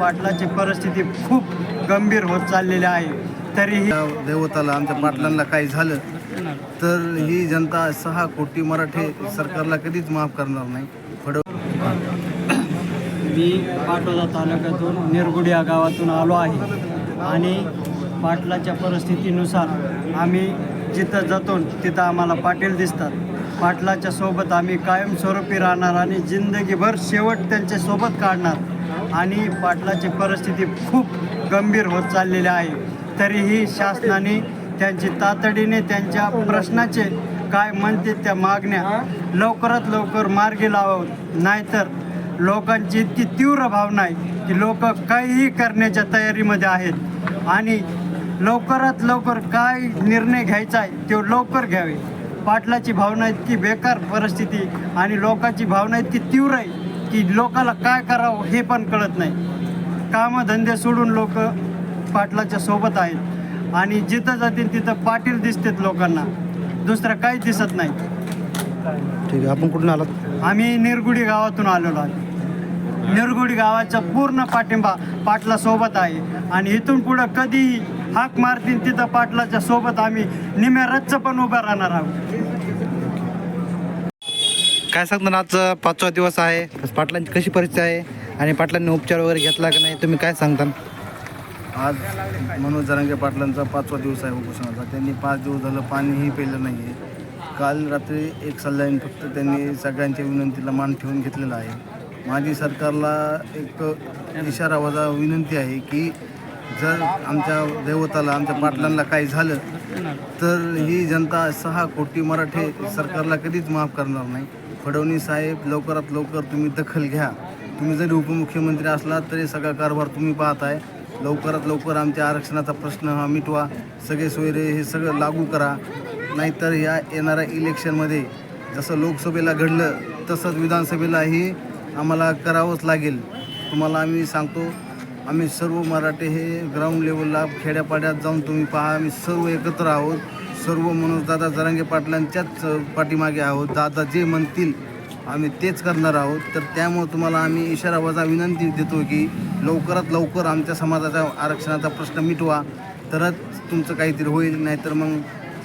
पाटलाची परिस्थिती खूप गंभीर होत चाललेली आहे. तरीही देवताला आमच्या पाटलांना काही झालं तर ही जनता सहा कोटी मराठे सरकारला कधीच माफ करणार नाही. मी पाटोदा तालुक्यातून निरगुड या गावातून आलो आहे. आणि पाटलाच्या परिस्थितीनुसार आम्ही जिथं जातो तिथं आम्हाला पाटील दिसतात. पाटलाच्या सोबत आम्ही कायमस्वरूपी राहणार आणि जिंदगीभर शेवट त्यांच्यासोबत काढणार. आणि पाटलाची परिस्थिती खूप गंभीर होत चाललेली आहे. तरीही शासनाने त्यांची तातडीने त्यांच्या प्रश्नाचे काय म्हणते त्या मागण्या लवकरात लवकर मार्गी लावावं. नाहीतर लोकांची इतकी तीव्र भावना आहे की लोक काहीही करण्याच्या तयारीमध्ये आहेत. आणि लवकरात लवकर काय निर्णय घ्यायचा आहे तो लवकर घ्यावे. पाटलाची भावना इतकी बेकार परिस्थिती आणि लोकांची भावना इतकी तीव्र आहे की लोकाला काय करावं हे पण कळत नाही. कामधंदे सोडून लोक पाटलाच्या सोबत आहेत. आणि जिथं जातील तिथं पाटील दिसतात लोकांना. दुसरं काही दिसत नाही. ठीक आहे आपण कुठून आलात? आम्ही निरगुडी गावातून आलेलो आहे. निरगुडी गावाचा पूर्ण पाठिंबा पाटला सोबत आहे. आणि इथून पुढं कधीही हाक मारतील तिथं पाटलाच्या सोबत आम्ही निम्या रच्च पण उभं राहणार आहोत. काय सांगता ना आजचा पाचवा दिवस आहे. पाटलांची कशी परिस्थिती आहे? आणि पाटलांनी उपचार वगैरे घेतला का नाही? तुम्ही काय सांगता? आज मनोज जरांगे पाटलांचा पाचवा दिवस आहे उपोषणाचा. त्यांनी पाच दिवस झालं पाणीही पेलं नाही आहे काल रात्री एक सल्ल्याने फक्त त्यांनी सगळ्यांच्या विनंतीला मान ठेवून घेतलेला आहे. माझी सरकारला एक इशारा वजा विनंती आहे की जर आमच्या देवताला आमच्या पाटलांना काही झालं तर ही जनता सहा कोटी मराठे सरकारला कधीच माफ करणार नाही. फडणवीस साहेब लवकरात लवकर तुम्ही दखल घ्या. तुम्ही जरी उपमुख्यमंत्री असला तरी सगळा कारभार तुम्ही पाहताय. लवकरात लवकर आमच्या आरक्षणाचा प्रश्न हा मिटवा. सगळे सोयरे हे सगळं लागू करा. नाहीतर या येणाऱ्या इलेक्शनमध्ये जसं लोकसभेला घडलं तसंच विधानसभेलाही आम्हाला करावंच लागेल. तुम्हाला आम्ही सांगतो आम्ही सर्व मराठे हे ग्राउंड लेवलला खेड्यापाड्यात जाऊन तुम्ही पहा. आम्ही सर्व एकत्र आहोत. सर्व मनोज दादा जरांगे पाटलांच्याच पाठीमागे आहोत. दादा जे म्हणतील आम्ही तेच करणार आहोत. तर त्यामुळे तुम्हाला आम्ही इशारा वजा विनंती देतो की लवकरात लवकर आमच्या समाजाच्या आरक्षणाचा प्रश्न मिटवा. तरच तुमचं काहीतरी होईल नाहीतर मग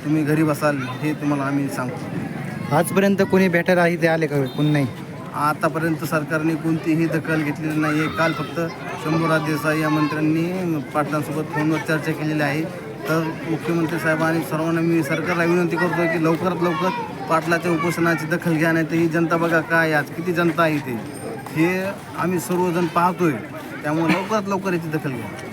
तुम्ही घरी बसाल हे तुम्हाला आम्ही सांगतो. आजपर्यंत कोणी भेटायला इथे आले का? कोणी नाही? आतापर्यंत सरकारने कोणतीही दखल घेतलेली नाही आहे काल फक्त शंभूराज देसाई या मंत्र्यांनी पाटलांसोबत फोनवर चर्चा केलेली आहे. तर मुख्यमंत्री साहेब आणि सर्वांना मी सरकारला विनंती करतो की लवकरात लवकर पाटलाच्या उपोषणाची दखल घ्या नाही तर ही जनता बघा काय आज. किती जनता आहे इथे? हे आम्ही सर्वजण पाहतोय. त्यामुळे लवकरात लवकर याची दखल घ्या.